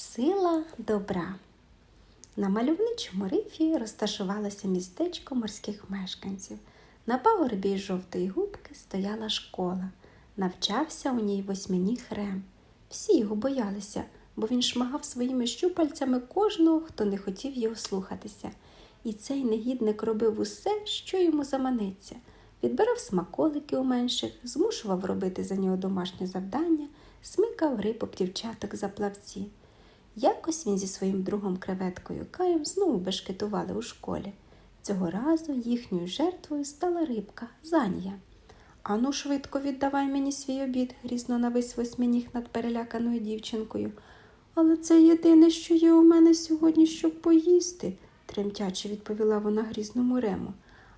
Сила добра. На мальовничому рифі розташувалося містечко морських мешканців. На пагорбі жовтої губки стояла школа. Навчався у ній восьминіг Рем. Всі його боялися, бо він шмагав своїми щупальцями кожного, хто не хотів його слухатися. І цей негідник робив усе, що йому заманеться. Відбирав смаколики у менших, змушував робити за нього домашнє завдання, смикав рибок дівчаток за плавці. Якось він зі своїм другом креветкою Каєм знову бешкетували у школі. Цього разу їхньою жертвою стала рибка Занія. Ану, швидко віддавай мені свій обід, грізно навис восьминіг над переляканою дівчинкою. Але це єдине, що є у мене сьогодні, щоб поїсти, тремтяче відповіла вона грізному рему.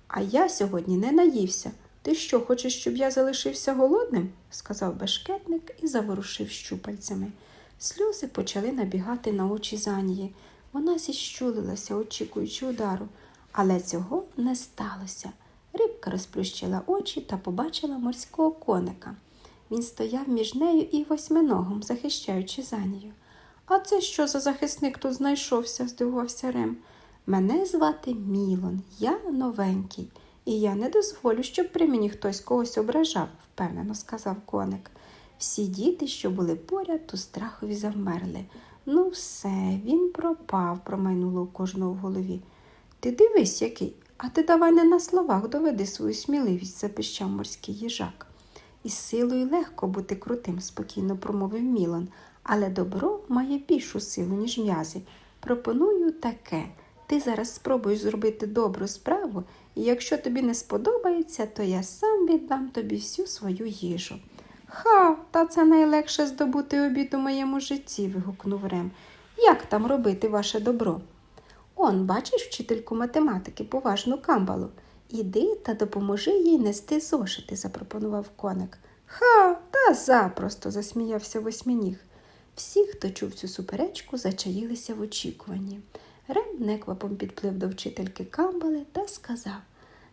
А я сьогодні не наївся. Ти що, хочеш, щоб я залишився голодним? сказав бешкетник і заворушив щупальцями. Сльози почали набігати на очі Занії. Вона зіщулилася, очікуючи удару, але цього не сталося. Рибка розплющила очі та побачила морського коника. Він стояв між нею і восьминогом, захищаючи Занію. А це що за захисник тут знайшовся? здивувався Рем. Мене звати Мілон, я новенький, і я не дозволю, щоб при мені хтось когось ображав, впевнено сказав коник. Всі діти, що були поряд, у страхові завмерли. Ну, все, він пропав, промайнуло у кожного в голові. Ти дивись, який, а ти давай не на словах доведи свою сміливість, запищав морський їжак. Із силою легко бути крутим, спокійно промовив Мілан, але добро має більшу силу, ніж м'язи. Пропоную таке. Ти зараз спробуєш зробити добру справу, і якщо тобі не сподобається, то я сам віддам тобі всю свою їжу. Ха, та це найлегше здобути обід у моєму житті, вигукнув Рем. Як там робити ваше добро? Он, бачиш вчительку математики, поважну камбалу. Іди та допоможи їй нести зошити, запропонував коник. Ха, та запросто, засміявся восьминіг. Всі, хто чув цю суперечку, зачаїлися в очікуванні. Рем неквапом підплив до вчительки камбали та сказав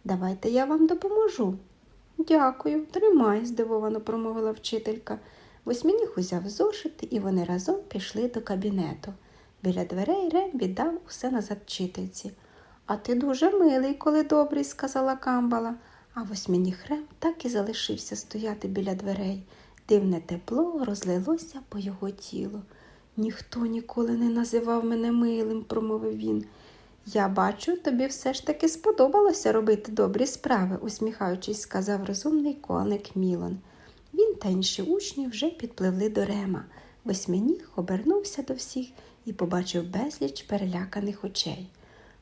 Давайте я вам допоможу. Дякую, тримай, здивовано промовила вчителька. Восьминіг узяв зошити, і вони разом пішли до кабінету. Біля дверей Рем віддав усе назад вчительці. А ти дуже милий, коли добрий, сказала камбала. А восьминіг Рем так і залишився стояти біля дверей. Дивне тепло розлилося по його тілу. Ніхто ніколи не називав мене милим, промовив він. Я бачу, тобі все ж таки сподобалося робити добрі справи, усміхаючись, сказав розумний коник Мілон. Він та інші учні вже підпливли до Рема. Восьминіг обернувся до всіх і побачив безліч переляканих очей.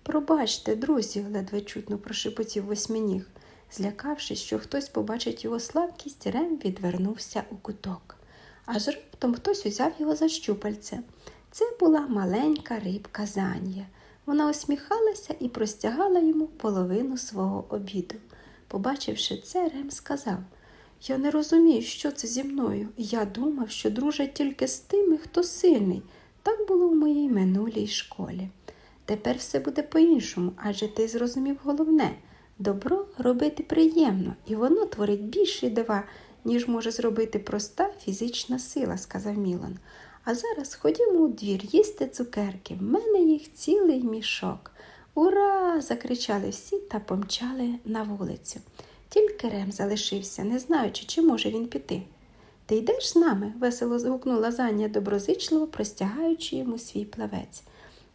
Пробачте, друзі, ледве чутно прошепотів восьминіг. Злякавшись, що хтось побачить його слабкість, Рем відвернувся у куток. Аж раптом хтось узяв його за щупальце. Це була маленька рибка Занія. Вона усміхалася і простягала йому половину свого обіду. Побачивши це, Рем сказав Я не розумію, що це зі мною. Я думав, що дружать тільки з тими, хто сильний. Так було в моїй минулій школі. Тепер все буде по-іншому, адже ти зрозумів головне добро робити приємно, і воно творить більші дива, ніж може зробити проста фізична сила, сказав Мілан. А зараз ходімо у двір їсти цукерки. В мене їх цілий мішок. Ура! закричали всі та помчали на вулицю. Тільки Рем залишився, не знаючи, чи може він піти. Ти йдеш з нами? весело згукнула Заня доброзичливо, простягаючи йому свій плавець.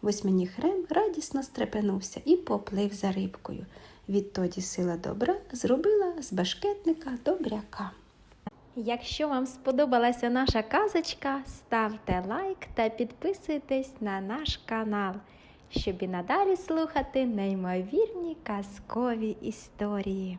Восьминіг Рем радісно стрепенувся і поплив за рибкою. Відтоді сила добра зробила з башкетника добряка. Якщо вам сподобалася наша казочка, ставте лайк та підписуйтесь на наш канал, щоб і надалі слухати неймовірні казкові історії.